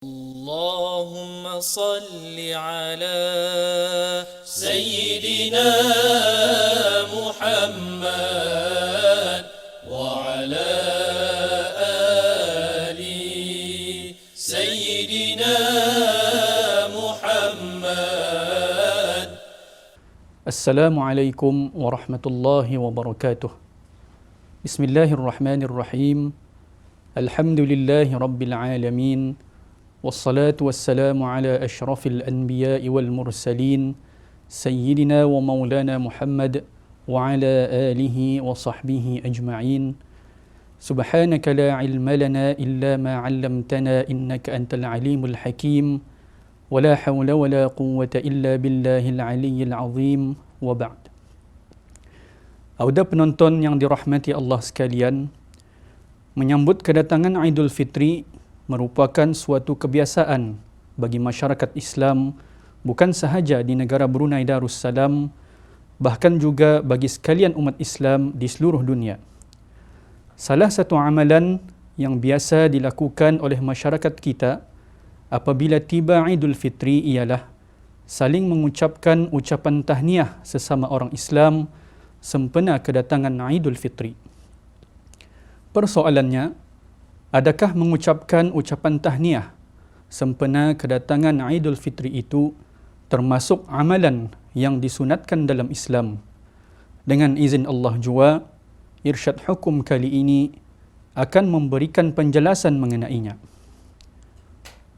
اللهم صل على سيدنا محمد وعلى آل سيدنا محمد. السلام عليكم ورحمة الله وبركاته. بسم الله الرحمن الرحيم. الحمد لله رب العالمين. والصلاة والسلام على أشرف الأنبياء والمرسلين سيدنا ومولانا محمد وعلى آله وصحبه أجمعين سبحانك لا علم لنا إلا ما علمتنا إنك أنت العليم الحكيم ولا حول ولا قوة إلا بالله العلي العظيم وبعد Auda penonton yang dirahmati Allah sekalian, menyambut kedatangan Aidul Fitri merupakan suatu kebiasaan bagi masyarakat Islam bukan sahaja di negara Brunei Darussalam bahkan juga bagi sekalian umat Islam di seluruh dunia. Salah satu amalan yang biasa dilakukan oleh masyarakat kita apabila tiba Idul Fitri ialah saling mengucapkan ucapan tahniah sesama orang Islam sempena kedatangan Idul Fitri. Persoalannya, Adakah mengucapkan ucapan tahniah sempena kedatangan Aidul Fitri itu termasuk amalan yang disunatkan dalam Islam? Dengan izin Allah jua, irsyad hukum kali ini akan memberikan penjelasan mengenainya.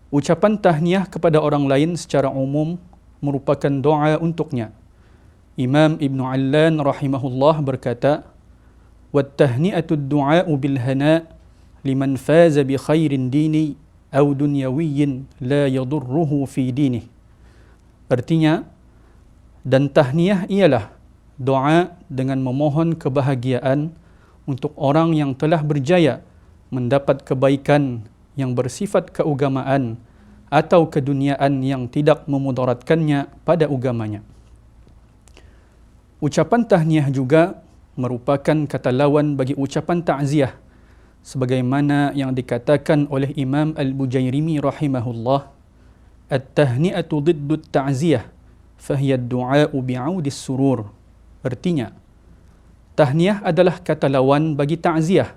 Ucapan tahniah kepada orang lain secara umum merupakan doa untuknya. Imam Ibn Allan rahimahullah berkata, وَالتَّهْنِئَةُ الدُّعَاءُ بِالْهَنَاءِ liman faza bi khairin dini aw dunyawiyyin la yadurruhu fi dini artinya dan tahniah ialah doa dengan memohon kebahagiaan untuk orang yang telah berjaya mendapat kebaikan yang bersifat keagamaan atau keduniaan yang tidak memudaratkannya pada agamanya. Ucapan tahniah juga merupakan kata lawan bagi ucapan takziah sebagaimana yang dikatakan oleh Imam Al-Bujairimi rahimahullah at-tahni'atu diddu at-ta'ziyah fahiya ad-du'a'u bi'audi surur artinya tahniah adalah kata lawan bagi ta'ziyah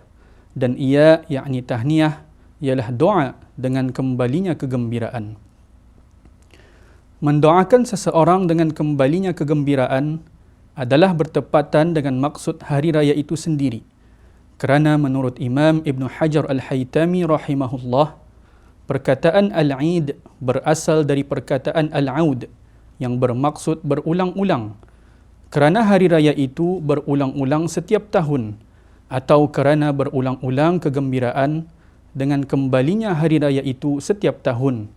dan ia yakni tahniah ialah doa dengan kembalinya kegembiraan. Mendoakan seseorang dengan kembalinya kegembiraan adalah bertepatan dengan maksud hari raya itu sendiri kerana menurut Imam Ibn Hajar Al-Haytami rahimahullah perkataan Al-Eid berasal dari perkataan Al-Aud yang bermaksud berulang-ulang. Kerana hari raya itu berulang-ulang setiap tahun atau kerana berulang-ulang kegembiraan dengan kembalinya hari raya itu setiap tahun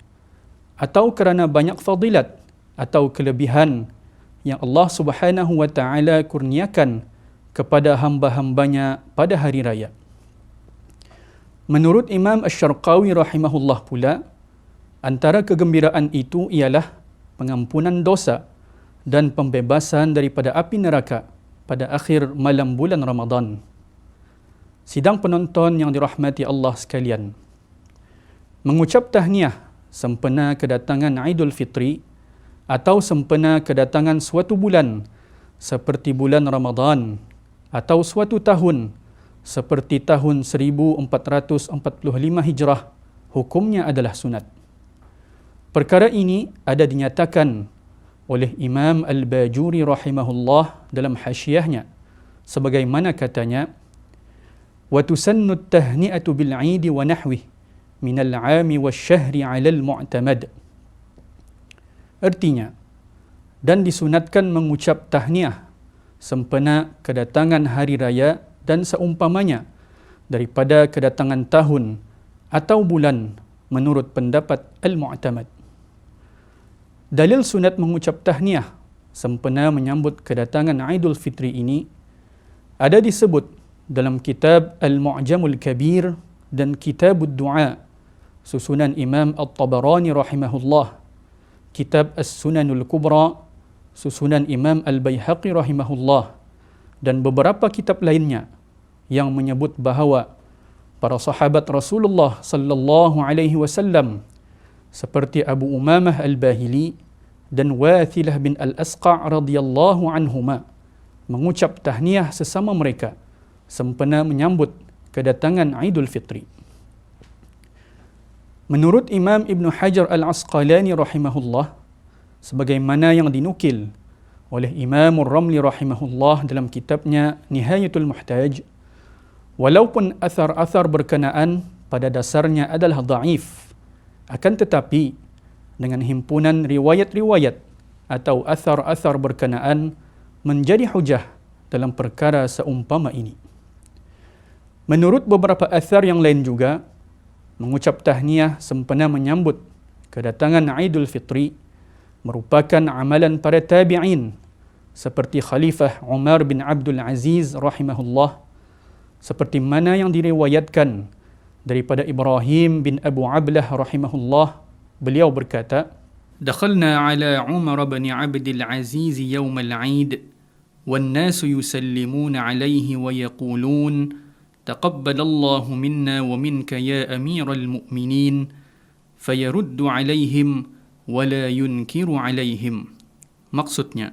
atau kerana banyak fadilat atau kelebihan yang Allah Subhanahu wa taala kurniakan kepada hamba-hambanya pada hari raya. Menurut Imam Ash-Sharqawi rahimahullah pula, antara kegembiraan itu ialah pengampunan dosa dan pembebasan daripada api neraka pada akhir malam bulan Ramadan. Sidang penonton yang dirahmati Allah sekalian. Mengucap tahniah sempena kedatangan Aidul Fitri atau sempena kedatangan suatu bulan seperti bulan Ramadan atau suatu tahun seperti tahun 1445 Hijrah hukumnya adalah sunat. Perkara ini ada dinyatakan oleh Imam Al-Bajuri rahimahullah dalam hasyiahnya sebagaimana katanya wa tusannu at-tahni'atu bil 'id wa nahwi min al-'ami wash-shahri 'ala al-mu'tamad artinya dan disunatkan mengucap tahniah sempena kedatangan hari raya dan seumpamanya daripada kedatangan tahun atau bulan menurut pendapat Al-Mu'tamad. Dalil sunat mengucap tahniah sempena menyambut kedatangan Aidul Fitri ini ada disebut dalam kitab Al-Mu'jamul Kabir dan Kitab Du'a susunan Imam At-Tabarani rahimahullah kitab As-Sunanul Kubra susunan Imam Al-Baihaqi rahimahullah dan beberapa kitab lainnya yang menyebut bahawa para sahabat Rasulullah sallallahu alaihi wasallam seperti Abu Umamah Al-Bahili dan Wathilah bin Al-Asqa' radhiyallahu anhuma mengucap tahniah sesama mereka sempena menyambut kedatangan Aidul Fitri. Menurut Imam Ibn Hajar Al-Asqalani rahimahullah, sebagaimana yang dinukil oleh Imam Ramli rahimahullah dalam kitabnya Nihayatul Muhtaj, walaupun athar-athar berkenaan pada dasarnya adalah daif, akan tetapi dengan himpunan riwayat-riwayat atau athar-athar berkenaan menjadi hujah dalam perkara seumpama ini. Menurut beberapa athar yang lain juga, mengucap tahniah sempena menyambut kedatangan Aidul Fitri merupakan amalan para tabi'in seperti Khalifah Umar bin Abdul Aziz rahimahullah seperti mana yang diriwayatkan daripada Ibrahim bin Abu Ablah rahimahullah beliau berkata دخلنا على عمر بن عبد العزيز يوم العيد والناس يسلمون عليه ويقولون تقبل الله منا ومنك يا امير المؤمنين فيرد عليهم wala yunkiru alaihim. Maksudnya,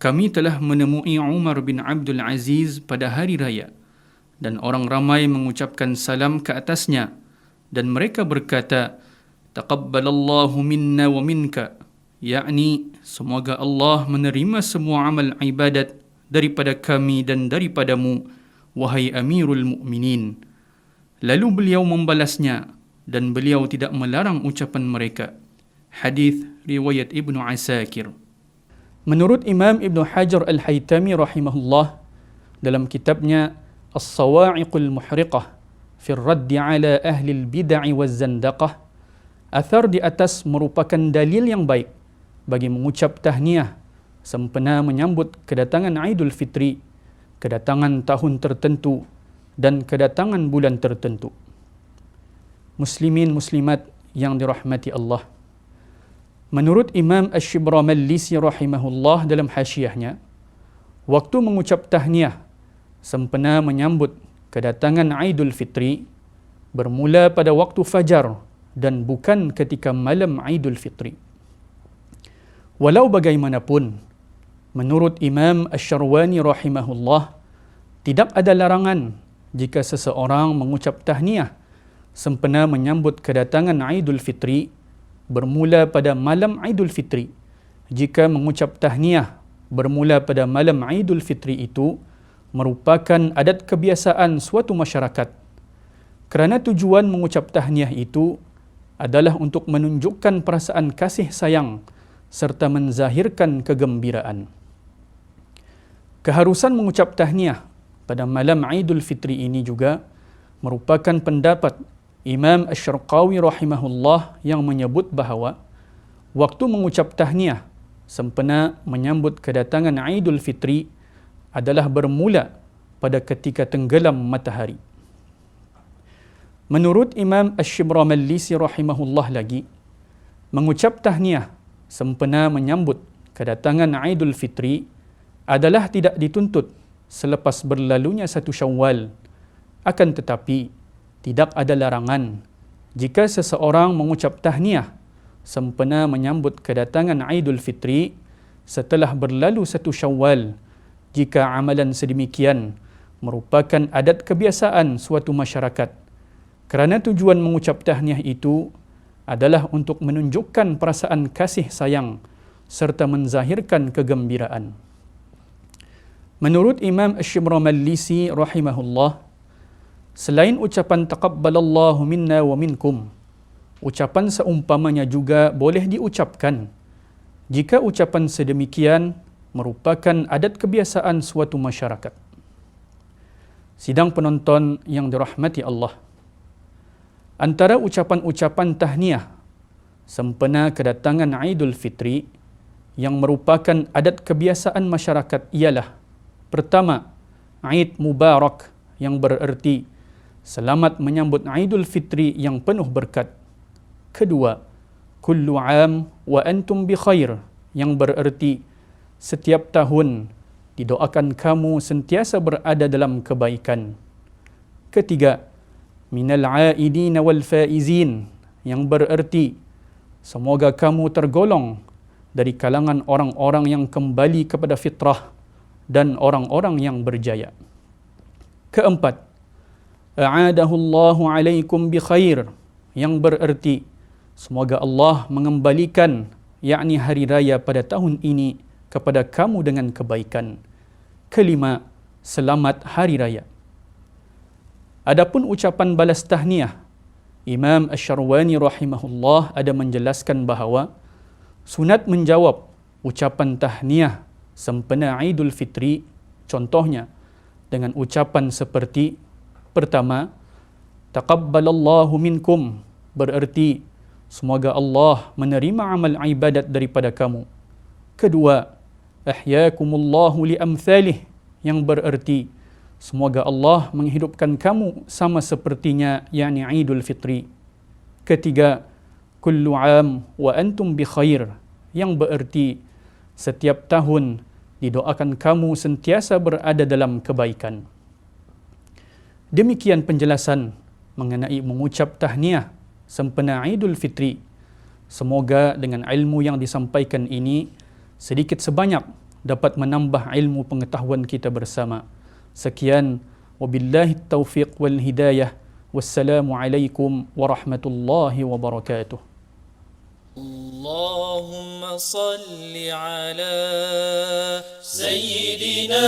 kami telah menemui Umar bin Abdul Aziz pada hari raya dan orang ramai mengucapkan salam ke atasnya dan mereka berkata, Taqabbalallahu minna wa minka. yakni semoga Allah menerima semua amal ibadat daripada kami dan daripadamu, wahai Amirul Mukminin. Lalu beliau membalasnya dan beliau tidak melarang ucapan mereka hadis riwayat Ibnu Asakir. Menurut Imam Ibnu Hajar Al-Haytami rahimahullah dalam kitabnya As-Sawa'iqul Muhriqah fi ar-radd 'ala ahli al-bid'ah waz-zandaqah athar di atas merupakan dalil yang baik bagi mengucap tahniah sempena menyambut kedatangan Aidul Fitri, kedatangan tahun tertentu dan kedatangan bulan tertentu. Muslimin muslimat yang dirahmati Allah. Menurut Imam Ash-Shibra Malisi rahimahullah dalam hasyiahnya, waktu mengucap tahniah sempena menyambut kedatangan Aidul Fitri bermula pada waktu fajar dan bukan ketika malam Aidul Fitri. Walau bagaimanapun, menurut Imam Ash-Sharwani rahimahullah, tidak ada larangan jika seseorang mengucap tahniah sempena menyambut kedatangan Aidul Fitri bermula pada malam Aidul Fitri. Jika mengucap tahniah bermula pada malam Aidul Fitri itu merupakan adat kebiasaan suatu masyarakat. Kerana tujuan mengucap tahniah itu adalah untuk menunjukkan perasaan kasih sayang serta menzahirkan kegembiraan. Keharusan mengucap tahniah pada malam Aidul Fitri ini juga merupakan pendapat Imam Ash-Sharqawi rahimahullah yang menyebut bahawa waktu mengucap tahniah sempena menyambut kedatangan Aidul Fitri adalah bermula pada ketika tenggelam matahari. Menurut Imam Ash-Shibra Malisi rahimahullah lagi, mengucap tahniah sempena menyambut kedatangan Aidul Fitri adalah tidak dituntut selepas berlalunya satu syawal. Akan tetapi, tidak ada larangan jika seseorang mengucap tahniah sempena menyambut kedatangan Aidul Fitri setelah berlalu satu Syawal jika amalan sedemikian merupakan adat kebiasaan suatu masyarakat kerana tujuan mengucap tahniah itu adalah untuk menunjukkan perasaan kasih sayang serta menzahirkan kegembiraan. Menurut Imam Ash-Shimra Malisi rahimahullah, Selain ucapan taqabbalallahu minna wa minkum, ucapan seumpamanya juga boleh diucapkan jika ucapan sedemikian merupakan adat kebiasaan suatu masyarakat. Sidang penonton yang dirahmati Allah. Antara ucapan-ucapan tahniah sempena kedatangan Aidul Fitri yang merupakan adat kebiasaan masyarakat ialah pertama, Aid Mubarak yang bererti Selamat menyambut Aidul Fitri yang penuh berkat. Kedua, kullu am wa antum bi khair yang bererti setiap tahun didoakan kamu sentiasa berada dalam kebaikan. Ketiga, minal aidin wal faizin yang bererti semoga kamu tergolong dari kalangan orang-orang yang kembali kepada fitrah dan orang-orang yang berjaya. Keempat, a'adahu Allahu alaikum bi khair yang bererti semoga Allah mengembalikan yakni hari raya pada tahun ini kepada kamu dengan kebaikan. Kelima, selamat hari raya. Adapun ucapan balas tahniah, Imam Asy-Syarwani rahimahullah ada menjelaskan bahawa sunat menjawab ucapan tahniah sempena Idul Fitri contohnya dengan ucapan seperti pertama taqabbalallahu minkum bererti semoga Allah menerima amal ibadat daripada kamu kedua ahyakumullahu li amsalih yang bererti Semoga Allah menghidupkan kamu sama sepertinya yakni Idul Fitri. Ketiga, kullu am wa antum bi khair yang bererti setiap tahun didoakan kamu sentiasa berada dalam kebaikan. Demikian penjelasan mengenai mengucap tahniah sempena Idul Fitri. Semoga dengan ilmu yang disampaikan ini sedikit sebanyak dapat menambah ilmu pengetahuan kita bersama. Sekian wabillahi taufiq wal hidayah. Wassalamu alaikum warahmatullahi wabarakatuh. اللهم صل على سيدنا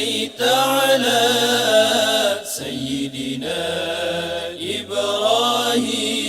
صليت على سيدنا إبراهيم